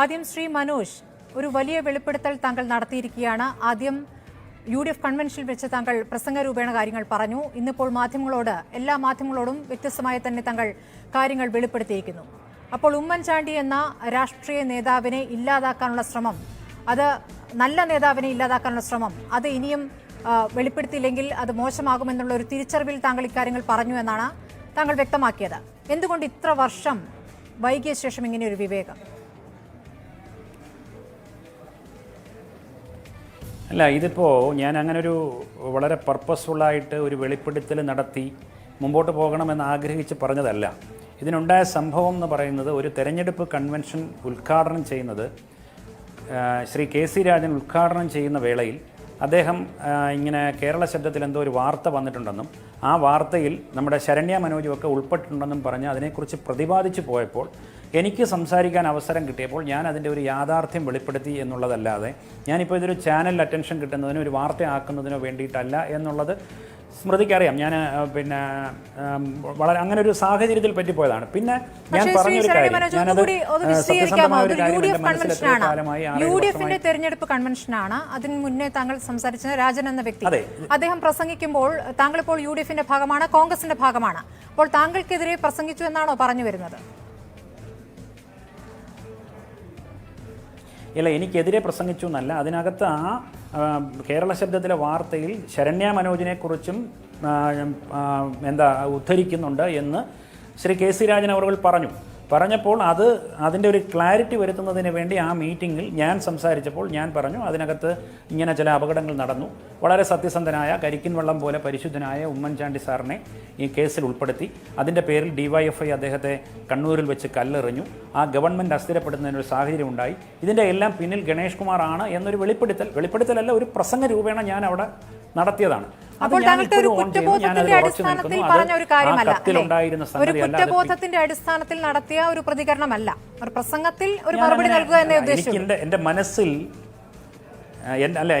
ആദ്യം ശ്രീ മനോജ് ഒരു വലിയ വെളിപ്പെടുത്തൽ താങ്കൾ നടത്തിയിരിക്കുകയാണ്. ആദ്യം യു ഡി എഫ് കൺവെൻഷനിൽ വെച്ച് താങ്കൾ പ്രസംഗരൂപേണ കാര്യങ്ങൾ പറഞ്ഞു. ഇന്നിപ്പോൾ മാധ്യമങ്ങളോട് എല്ലാ മാധ്യമങ്ങളോടും വ്യത്യസ്തമായി തന്നെ താങ്കൾ കാര്യങ്ങൾ വെളിപ്പെടുത്തിയിരിക്കുന്നു. അപ്പോൾ ഉമ്മൻചാണ്ടി എന്ന രാഷ്ട്രീയ നേതാവിനെ ഇല്ലാതാക്കാനുള്ള ശ്രമം അത് നല്ല നേതാവിനെ ഇല്ലാതാക്കാനുള്ള ശ്രമം അത് ഇനിയും വെളിപ്പെടുത്തിയില്ലെങ്കിൽ അത് മോശമാകുമെന്നുള്ള ഒരു തിരിച്ചറിവിൽ താങ്കൾ ഇക്കാര്യങ്ങൾ പറഞ്ഞു എന്നാണ് താങ്കൾ വ്യക്തമാക്കിയത്. എന്തുകൊണ്ട് ഇത്ര വർഷം വൈകിയ ശേഷം ഇങ്ങനെ ഒരു വിവേകം? അല്ല ഇതിപ്പോൾ ഞാൻ അങ്ങനെ ഒരു വളരെ പർപ്പസ്ഫുള്ളായിട്ട് ഒരു വെളിപ്പെടുത്തൽ നടത്തി മുമ്പോട്ട് പോകണമെന്ന് ആഗ്രഹിച്ച് പറഞ്ഞതല്ല. ഇതിനുണ്ടായ സംഭവം എന്ന് പറയുന്നത് ഒരു തെരഞ്ഞെടുപ്പ് കൺവെൻഷൻ ഉദ്ഘാടനം ചെയ്യുന്നത് ശ്രീ കെ സി രാജൻ ഉദ്ഘാടനം ചെയ്യുന്ന വേളയിൽ അദ്ദേഹം ഇങ്ങനെ കേരള ശബ്ദത്തിൽ എന്തോ ഒരു വാർത്ത വന്നിട്ടുണ്ടെന്നും ആ വാർത്തയിൽ നമ്മുടെ ശരണ്യ മനോജുമൊക്കെ ഉൾപ്പെട്ടിട്ടുണ്ടെന്നും പറഞ്ഞ് അതിനെക്കുറിച്ച് പ്രതിപാദിച്ചു പോയപ്പോൾ എനിക്ക് സംസാരിക്കാൻ അവസരം കിട്ടിയപ്പോൾ ഞാൻ അതിന്റെ ഒരു യാഥാർത്ഥ്യം വെളിപ്പെടുത്തി എന്നുള്ളതല്ലാതെ ഞാനിപ്പോൾ ഇതൊരു ചാനൽ അറ്റൻഷൻ കിട്ടുന്നതിനോ ഒരു വാർത്തയാക്കുന്നതിനോ വേണ്ടിയിട്ടല്ല എന്നുള്ളത് സ്മൃതിക്കറിയാം. ഞാൻ പിന്നെ വളരെ അങ്ങനെ ഒരു സാഹചര്യത്തിൽ പറ്റിപ്പോയതാണ്. പിന്നെ ഞാൻ പറഞ്ഞൊരു കാര്യം. ഞാനത് സത്യസന്ധമായ ഒരു കാര്യം കാലമായി യു ഡി എഫിന്റെ തെരഞ്ഞെടുപ്പ് കൺവെൻഷനാണ് അതിന് മുന്നേ താങ്കൾ സംസാരിച്ച രാജൻ എന്ന വ്യക്തി. അദ്ദേഹം പ്രസംഗിക്കുമ്പോൾ താങ്കൾ ഇപ്പോൾ യു ഡി എഫിന്റെ ഭാഗമാണ് കോൺഗ്രസിന്റെ ഭാഗമാണ്. അപ്പോൾ താങ്കൾക്കെതിരെ പ്രസംഗിച്ചു എന്നാണോ പറഞ്ഞു വരുന്നത്? ഇല്ല എനിക്കെതിരെ പ്രസംഗിച്ചു എന്നല്ല. അതിനകത്ത് ആ കേരള ശബ്ദത്തിലെ വാർത്തയിൽ ശരണ്യ മനോജിനെക്കുറിച്ചും എന്താ ഉദ്ധരിക്കുന്നുണ്ട് എന്ന് ശ്രീ കെ സി രാജൻ അവർ പറഞ്ഞു. പറഞ്ഞപ്പോൾ അത് അതിന്റെ ഒരു ക്ലാരിറ്റി വരുത്തുന്നതിന് വേണ്ടി ആ മീറ്റിങ്ങിൽ ഞാൻ സംസാരിച്ചപ്പോൾ ഞാൻ പറഞ്ഞു അതിനകത്ത് ഇങ്ങനെ ചില അപകടങ്ങൾ നടന്നു. വളരെ സത്യസന്ധനായ കരിക്കിൻ വള്ളം പോലെ പരിശുദ്ധനായ ഉമ്മൻചാണ്ടി സാറിനെ ഈ കേസിൽ ഉൾപ്പെടുത്തി. അതിന്റെ പേരിൽ ഡിവൈഎഫ്ഐ അദ്ദേഹത്തെ കണ്ണൂരിൽ വെച്ച് കല്ലെറിഞ്ഞു. ആ ഗവൺമെന്റ് അസ്ഥിരപ്പെടുന്നതിനൊരു സാഹചര്യം ഉണ്ടായി. ഇതിന്റെ എല്ലാം പിന്നിൽ ഗണേഷ് കുമാർ ആണ് എന്നൊരു വെളിപ്പെടുത്തൽ. വെളിപ്പെടുത്തലല്ല ഒരു പ്രസംഗ രൂപേണ ഞാൻ അവിടെ നടത്തിയതാണ്. അപ്പോൾ താങ്കൾക്ക് ഒരു കുറ്റബോധത്തിന്റെ അടിസ്ഥാനത്തിൽ പറഞ്ഞ ഒരു കാര്യമല്ല ഒരു കുറ്റബോധത്തിന്റെ അടിസ്ഥാനത്തിൽ നടത്തിയ ഒരു പ്രതികരണമല്ല. ഒരു പ്രസംഗത്തിൽ ഒരു മറുപടി നൽകുക എന്നേ ഉദ്ദേശിച്ചു എന്റെ മനസ്സിൽ അല്ലെ അല്ല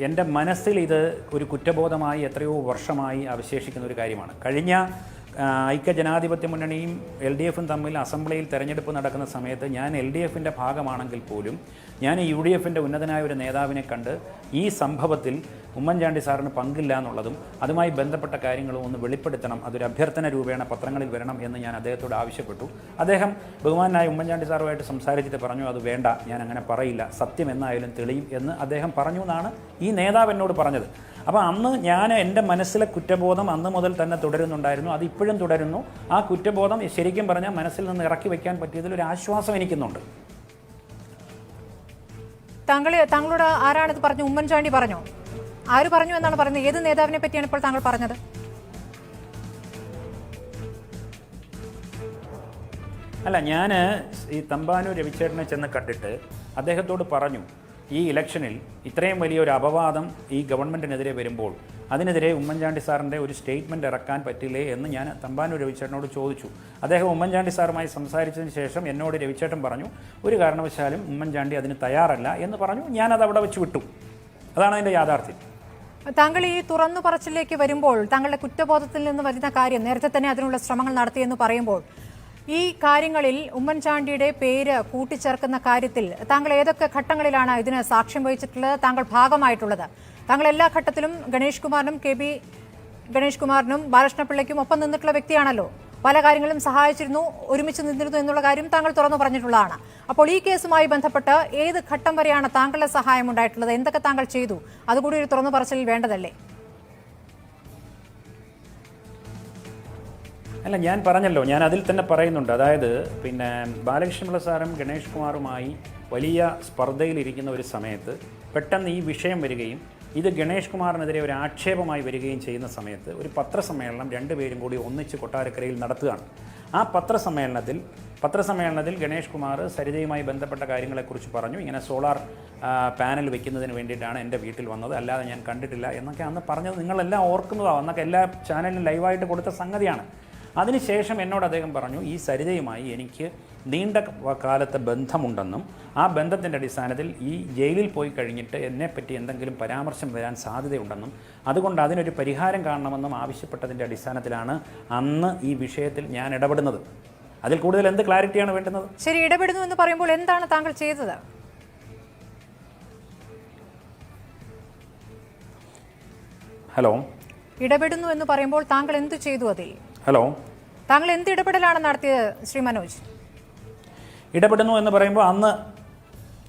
എന്റെ മനസ്സിൽ ഇത് ഒരു കുറ്റബോധമായി എത്രയോ വർഷമായി അവശേഷിക്കുന്ന ഒരു കാര്യമാണ്. കഴിഞ്ഞ ഐക്യജനാധിപത്യ ഐക്യ ജനാധിപത്യ മുന്നണിയും എൽ ഡി എഫും തമ്മിൽ അസംബ്ലിയിൽ തെരഞ്ഞെടുപ്പ് നടക്കുന്ന സമയത്ത് ഞാൻ എൽ ഡി എഫിന്റെ ഭാഗമാണെങ്കിൽ പോലും ഞാൻ യു ഡി എഫിന്റെ ഉന്നതനായ ഒരു നേതാവിനെ കണ്ട് ഈ സംഭവത്തിൽ ഉമ്മൻചാണ്ടി സാറിന് പങ്കില്ല എന്നുള്ളതും അതുമായി ബന്ധപ്പെട്ട കാര്യങ്ങളും ഒന്ന് വെളിപ്പെടുത്തണം. അതൊരു അഭ്യർത്ഥന രൂപേണ പത്രങ്ങളിൽ വരണം എന്ന് ഞാൻ അദ്ദേഹത്തോട് ആവശ്യപ്പെട്ടു. അദ്ദേഹം ബഹുമാനായ ഉമ്മൻചാണ്ടി സാറുമായിട്ട് സംസാരിച്ചിട്ട് പറഞ്ഞു അത് വേണ്ട ഞാൻ അങ്ങനെ പറയില്ല. സത്യം എന്നായാലും തെളിയും എന്ന് അദ്ദേഹം പറഞ്ഞു എന്നാണ് ഈ നേതാവ് എന്നോട് പറഞ്ഞത്. അപ്പോൾ അന്ന് ഞാൻ എന്റെ മനസ്സിലെ കുറ്റബോധം അന്ന് മുതൽ തന്നെ തുടരുന്നുണ്ടായിരുന്നു. അത് ഇപ്പോഴും തുടരുന്നു. ആ കുറ്റബോധം ശരിക്കും പറഞ്ഞാൽ മനസ്സിൽ നിന്ന് ഇറക്കി വയ്ക്കാൻ പറ്റിയതിൽ ഒരു ആശ്വാസം എനിക്കുന്നുണ്ട്. താങ്കൾ താങ്കളോട് ആരാണിത് പറഞ്ഞു ഉമ്മൻചാണ്ടി പറഞ്ഞോ? ആര് പറഞ്ഞു എന്നാണ് പറയുന്നത്? ഏത് നേതാവിനെ പറ്റിയാണ് ഇപ്പോൾ താങ്കൾ പറഞ്ഞത്? അല്ല ഞാൻ ഈ തമ്പാനൂർ രവിചേട്ടനെ ചെന്ന് കണ്ടിട്ട് അദ്ദേഹത്തോട് പറഞ്ഞു ഈ ഇലക്ഷനിൽ ഇത്രയും വലിയൊരു അപവാദം ഈ ഗവൺമെന്റിനെതിരെ വരുമ്പോൾ അതിനെതിരെ ഉമ്മൻചാണ്ടി സാറിന്റെ ഒരു സ്റ്റേറ്റ്മെന്റ് ഇറക്കാൻ പറ്റില്ലേ എന്ന് ഞാൻ തമ്പാനൂർ രവിചേട്ടനോട് ചോദിച്ചു. അദ്ദേഹം ഉമ്മൻചാണ്ടി സാറുമായി സംസാരിച്ചതിന് ശേഷം എന്നോട് രവിചേട്ടൻ പറഞ്ഞു ഒരു കാരണവശാലും ഉമ്മൻചാണ്ടി അതിന് തയ്യാറല്ല എന്ന് പറഞ്ഞു. ഞാനത് അവിടെ വെച്ച് വിട്ടു. അതാണ് അതിന്റെ യാഥാർത്ഥ്യം. താങ്കൾ ഈ തുറന്നു പറച്ചിലേക്ക് വരുമ്പോൾ താങ്കളുടെ കുറ്റബോധത്തിൽ നിന്ന് വരുന്ന കാര്യം നേരത്തെ തന്നെ അതിനുള്ള ശ്രമങ്ങൾ നടത്തിയെന്ന് പറയുമ്പോൾ ഈ കാര്യങ്ങളിൽ ഉമ്മൻചാണ്ടിയുടെ പേര് കൂട്ടിച്ചേർക്കുന്ന കാര്യത്തിൽ താങ്കൾ ഏതൊക്കെ ഘട്ടങ്ങളിലാണ് ഇതിന് സാക്ഷ്യം വഹിച്ചിട്ടുള്ളത് താങ്കൾ ഭാഗമായിട്ടുള്ളത്? താങ്കൾ എല്ലാ ഘട്ടത്തിലും ഗണേഷ് കുമാറിനും കെ ബി ഗണേഷ് കുമാറിനും ബാലകൃഷ്ണപിള്ളയ്ക്കും ഒപ്പം നിന്നിട്ടുള്ള വ്യക്തിയാണല്ലോ? പല കാര്യങ്ങളും സഹായിച്ചിരുന്നു ഒരുമിച്ച് നിന്നിരുന്നു എന്നുള്ള കാര്യം താങ്കൾ തുറന്നു പറഞ്ഞിട്ടുള്ളതാണ്. അപ്പോൾ ഈ കേസുമായി ബന്ധപ്പെട്ട് ഏത് ഘട്ടം വരെയാണ് താങ്കളുടെ സഹായം ഉണ്ടായിട്ടുള്ളത്? എന്തൊക്കെ താങ്കൾ ചെയ്തു? അതുകൂടി ഒരു തുറന്നു പറച്ചിൽ വേണ്ടതല്ലേ? അല്ല ഞാൻ പറഞ്ഞല്ലോ ഞാൻ അതിൽ തന്നെ പറയുന്നുണ്ട്. അതായത് പിന്നെ ബാലകൃഷ്ണപിള്ള സാറും ഗണേഷ് കുമാറുമായി വലിയ സ്പർദ്ധയിലിരിക്കുന്ന ഒരു സമയത്ത് പെട്ടെന്ന് ഈ വിഷയം വരികയും ഇത് ഗണേഷ് കുമാറിനെതിരെ ഒരു ആക്ഷേപമായി വരികയും ചെയ്യുന്ന സമയത്ത് ഒരു പത്രസമ്മേളനം രണ്ടുപേരും കൂടി ഒന്നിച്ച് കൊട്ടാരക്കരയിൽ നടത്തുകയാണ്. ആ പത്രസമ്മേളനത്തിൽ പത്രസമ്മേളനത്തിൽ ഗണേഷ് കുമാർ സരിതയുമായി ബന്ധപ്പെട്ട കാര്യങ്ങളെക്കുറിച്ച് പറഞ്ഞു. ഇങ്ങനെ സോളാർ പാനൽ വെക്കുന്നതിന് വേണ്ടിയിട്ടാണ് എന്റെ വീട്ടിൽ വന്നത്. അല്ലാതെ ഞാൻ കണ്ടിട്ടില്ല എന്നൊക്കെ അന്ന് പറഞ്ഞത് നിങ്ങളെല്ലാം ഓർക്കുന്നതാണ് അന്നൊക്കെ എല്ലാ ചാനലിലും ലൈവായിട്ട് കൊടുത്ത സംഗതിയാണ്. അതിനുശേഷം എന്നോട് അദ്ദേഹം പറഞ്ഞു ഈ സരിതയുമായി എനിക്ക് നീണ്ട കാലത്തെ ബന്ധമുണ്ടെന്നും ആ ബന്ധത്തിന്റെ അടിസ്ഥാനത്തിൽ ഈ ജയിലിൽ പോയി കഴിഞ്ഞിട്ട് എന്നെപ്പറ്റി എന്തെങ്കിലും പരാമർശം വരാൻ സാധ്യതയുണ്ടെന്നും അതുകൊണ്ട് അതിനൊരു പരിഹാരം കാണണമെന്നും ആവശ്യപ്പെട്ടതിന്റെ അടിസ്ഥാനത്തിലാണ് അന്ന് ഈ വിഷയത്തിൽ ഞാൻ ഇടപെടുന്നത്. അതിൽ കൂടുതൽ എന്ത് ക്ലാരിറ്റിയാണ് വേണ്ടുന്നത്? ശരി ഇടപെടുന്നു എന്ന് പറയുമ്പോൾ എന്താണ് താങ്കൾ ചെയ്തത്? ഹലോ. ഇടപെടുന്നു എന്ന് പറയുമ്പോൾ താങ്കൾ എന്ത് ചെയ്തു അതിൽ? ഹലോ. താങ്കൾ എന്ത് ഇടപെടലാണ് നടത്തിയത് ശ്രീ മനോജ്? ഇടപെടുന്നു എന്ന് പറയുമ്പോൾ അന്ന്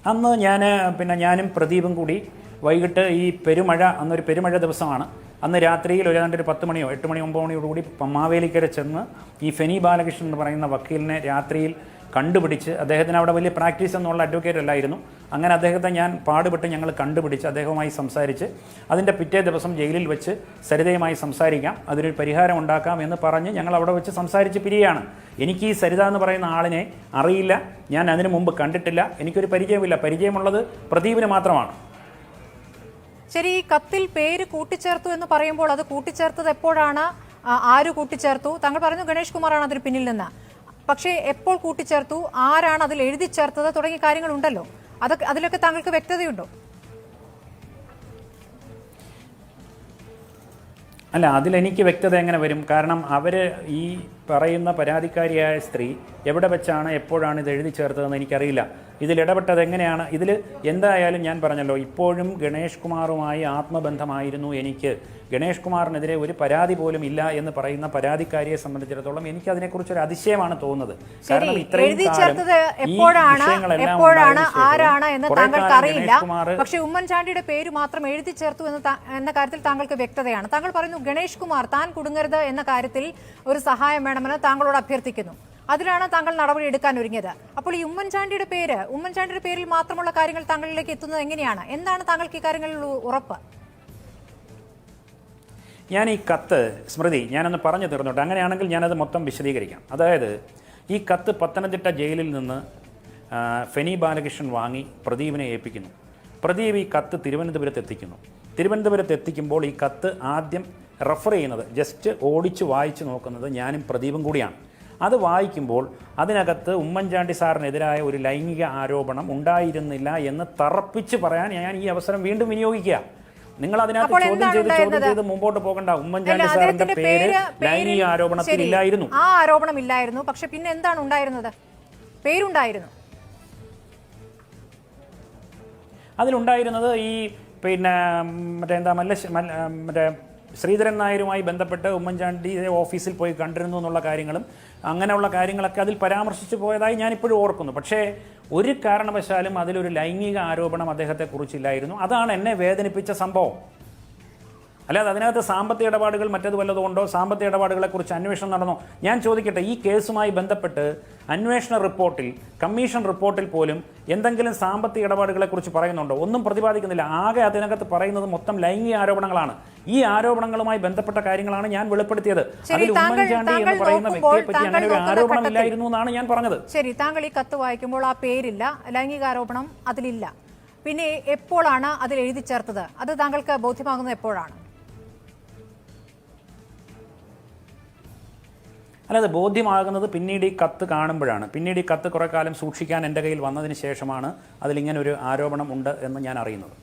അന്ന് ഞാൻ പിന്നെ ഞാനും പ്രദീപും കൂടി വൈകിട്ട് ഈ പെരുമഴ അന്നൊരു പെരുമഴ ദിവസമാണ്. അന്ന് രാത്രിയിൽ ഒരു ഏതാണ്ട് ഒരു പത്ത് മണിയോ എട്ട് മണി ഒമ്പത് മണിയോടുകൂടി മാവേലിക്കര ചെന്ന് ഈ ഫെനി ബാലകൃഷ്ണൻ എന്ന് പറയുന്ന വക്കീലിനെ രാത്രിയിൽ കണ്ടുപിടിച്ച് അദ്ദേഹത്തിന് അവിടെ വലിയ പ്രാക്ടീസ് എന്നുള്ള അഡ്വക്കേറ്റ് അല്ലായിരുന്നു. അങ്ങനെ അദ്ദേഹത്തെ ഞാൻ പാടുപെട്ട് ഞങ്ങൾ കണ്ടുപിടിച്ച് അദ്ദേഹവുമായി സംസാരിച്ച് അതിന്റെ പിറ്റേ ദിവസം ജയിലിൽ വെച്ച് സരിതയുമായി സംസാരിക്കാം അതിനൊരു പരിഹാരം ഉണ്ടാക്കാം എന്ന് പറഞ്ഞ് ഞങ്ങൾ അവിടെ വെച്ച് സംസാരിച്ച് പിരിയാണ് എനിക്ക് ഈ സരിത എന്ന് പറയുന്ന ആളിനെ അറിയില്ല ഞാൻ അതിനു മുമ്പ് കണ്ടിട്ടില്ല എനിക്കൊരു പരിചയമില്ല പരിചയമുള്ളത് പ്രദീപിന് മാത്രമാണ്. ശരി ഈ കത്തിൽ പേര് കൂട്ടിച്ചേർത്തു എന്ന് പറയുമ്പോൾ അത് കൂട്ടിച്ചേർത്തത് എപ്പോഴാണ്? ആര് കൂട്ടിച്ചേർത്തു? താങ്കൾ പറഞ്ഞു ഗണേഷ് കുമാറാണ് അതിന് പിന്നിൽ നിന്ന്. പക്ഷേ എപ്പോൾ കൂട്ടിച്ചേർത്തു ആരാണ് അതിൽ എഴുതി ചേർത്തത് തുടങ്ങിയ കാര്യങ്ങളുണ്ടല്ലോ. അതൊക്കെ അതിലൊക്കെ താങ്കൾക്ക് വ്യക്തതയുണ്ടോ? അല്ല അതിലെനിക്ക് വ്യക്തത എങ്ങനെ വരും? കാരണം അവർ ഈ പറയുന്ന പരാതിക്കാരിയായ സ്ത്രീ എവിടെ വെച്ചാണ് എപ്പോഴാണ് ഇത് എഴുതി ചേർത്തതെന്ന് എനിക്കറിയില്ല. ഇതിൽ ഇടപെട്ടത് എങ്ങനെയാണ്? ഇതിൽ എന്തായാലും ഞാൻ പറഞ്ഞല്ലോ ഇപ്പോഴും ഗണേഷ് കുമാറുമായി ആത്മബന്ധമായിരുന്നു എനിക്ക്. ഗണേഷ് കുമാറിനെതിരെ ഒരു പരാതി പോലും ഇല്ല എന്ന് പറയുന്ന പരാതിക്കാരിയെ സംബന്ധിച്ചിടത്തോളം എനിക്ക് അതിനെക്കുറിച്ച് ഒരു അതിശയമാണ് തോന്നുന്നത്. കാരണം ഇത്രയും എപ്പോഴാണ്? പക്ഷെ ഉമ്മൻചാണ്ടിയുടെ പേര് മാത്രം എഴുതി ചേർത്തു എന്ന് എന്ന കാര്യത്തിൽ താങ്കൾക്ക് വ്യക്തതയാണ്. താങ്കൾ പറയുന്നു ഗണേഷ് കുമാർ താൻ കുടുങ്ങരുത് എന്ന കാര്യത്തിൽ ഒരു സഹായം വേണമെന്ന് താങ്കളോട് അഭ്യർത്ഥിക്കുന്നു. അതിലാണ് താങ്കൾ നടപടി എടുക്കാൻ ഒരുങ്ങിയത്. അപ്പോൾ ഈ ഉമ്മൻചാണ്ടിയുടെ പേര് ഉമ്മൻചാണ്ടിയുടെ പേരിൽ മാത്രമുള്ള കാര്യങ്ങൾ താങ്കളിലേക്ക് എത്തുന്നത് എങ്ങനെയാണ്? എന്താണ് താങ്കൾക്ക് ഈ കാര്യങ്ങളിൽ ഉറപ്പ്? ഞാൻ ഈ കത്ത് സ്മൃതി ഞാനൊന്ന് പറഞ്ഞു തീർന്നോട്ടെ. അങ്ങനെയാണെങ്കിൽ ഞാനത് മൊത്തം വിശദീകരിക്കാം. അതായത് ഈ കത്ത് പത്തനംതിട്ട ജയിലിൽ നിന്ന് ഫെനി ബാലകൃഷ്ണൻ വാങ്ങി പ്രദീപിനെ ഏൽപ്പിക്കുന്നു. പ്രദീപ് ഈ കത്ത് തിരുവനന്തപുരത്ത് എത്തിക്കുന്നു. തിരുവനന്തപുരത്ത് എത്തിക്കുമ്പോൾ ഈ കത്ത് ആദ്യം റെഫർ ചെയ്യുന്നത് ജസ്റ്റ് ഓടിച്ച് വായിച്ച് നോക്കുന്നത് ഞാനും പ്രദീപും കൂടിയാണ്. അത് വായിക്കുമ്പോൾ അതിനകത്ത് ഉമ്മൻചാണ്ടി സാറിനെതിരായ ഒരു ലൈംഗിക ആരോപണം ഉണ്ടായിരുന്നില്ല എന്ന് തറപ്പിച്ച് പറയാൻ ഞാൻ ഈ അവസരം വീണ്ടും വിനിയോഗിക്കുക. നിങ്ങൾ അതിനകത്ത് ചോദ്യം ചെയ്ത് ചോദ്യം? ചെയ്ത് മുമ്പോട്ട് പോകണ്ട. ഉമ്മൻചാണ്ടി സാറിന്റെ പേര് ലൈംഗിക ആരോപണത്തിൽ ഇല്ലായിരുന്നു. ആ ആരോപണം ഇല്ലായിരുന്നു. പക്ഷെ പിന്നെ എന്താണ് ഉണ്ടായിരുന്നത്? പേരുണ്ടായിരുന്നു. അതിലുണ്ടായിരുന്നത് ഈ പിന്നെ മറ്റേ എന്താ മല്ല- മറ്റേ ശ്രീധരൻ നായരുമായി ബന്ധപ്പെട്ട് ഉമ്മൻചാണ്ടിയുടെ ഓഫീസിൽ പോയി കണ്ടിരുന്നു എന്നുള്ള കാര്യങ്ങളും അങ്ങനെയുള്ള കാര്യങ്ങളൊക്കെ അതിൽ പരാമർശിച്ചു പോയതായി ഞാനിപ്പോഴും ഓർക്കുന്നു. പക്ഷേ ഒരു കാരണവശാലും അതിലൊരു ലൈംഗിക ആരോപണം അദ്ദേഹത്തെക്കുറിച്ചില്ലായിരുന്നു. അതാണ് എന്നെ വേദനിപ്പിച്ച സംഭവം. അല്ലാതെ അതിനകത്ത് സാമ്പത്തിക ഇടപാടുകൾ മറ്റത് വല്ലതുകൊണ്ടോ സാമ്പത്തിക ഇടപാടുകളെക്കുറിച്ച് അന്വേഷണം നടന്നോ? ഞാൻ ചോദിക്കട്ടെ ഈ കേസുമായി ബന്ധപ്പെട്ട് അന്വേഷണ റിപ്പോർട്ടിൽ കമ്മീഷൻ റിപ്പോർട്ടിൽ പോലും എന്തെങ്കിലും സാമ്പത്തിക ഇടപാടുകളെക്കുറിച്ച് പറയുന്നുണ്ടോ? ഒന്നും പ്രതിപാദിക്കുന്നില്ല. ആകെ അതിനകത്ത് പറയുന്നത് മൊത്തം ലൈംഗിക ആരോപണങ്ങളാണ്. ഈ ആരോപണങ്ങളുമായി ബന്ധപ്പെട്ട കാര്യങ്ങളാണ് ഞാൻ വെളിപ്പെടുത്തിയത്. അതിൽ ഉമ്മൻചാണ്ടി എന്ന് പറയുന്ന വ്യക്തിയെ പറ്റി അങ്ങനെ ഒരു ആരോപണം ഇല്ലായിരുന്നു എന്നാണ് ഞാൻ പറഞ്ഞത്. ശരി താങ്കൾ ഈ കത്ത് വായിക്കുമ്പോൾ ആ പേരില്ല ലൈംഗിക ആരോപണം അതിലില്ല. പിന്നെ എപ്പോഴാണ് അതിൽ എഴുതി ചേർത്തത്? അത് താങ്കൾക്ക് ബോധ്യമാകുന്നത് എപ്പോഴാണ്? അല്ലാതെ ബോധ്യമാകുന്നത് പിന്നീട് ഈ കത്ത് കാണുമ്പോഴാണ്. പിന്നീട് ഈ കത്ത് കുറേ കാലം സൂക്ഷിക്കാൻ എന്റെ കയ്യിൽ വന്നതിന് ശേഷമാണ് അതിലിങ്ങനെ ഒരു ആരോപണം ഉണ്ട് എന്ന് ഞാൻ അറിയുന്നത്.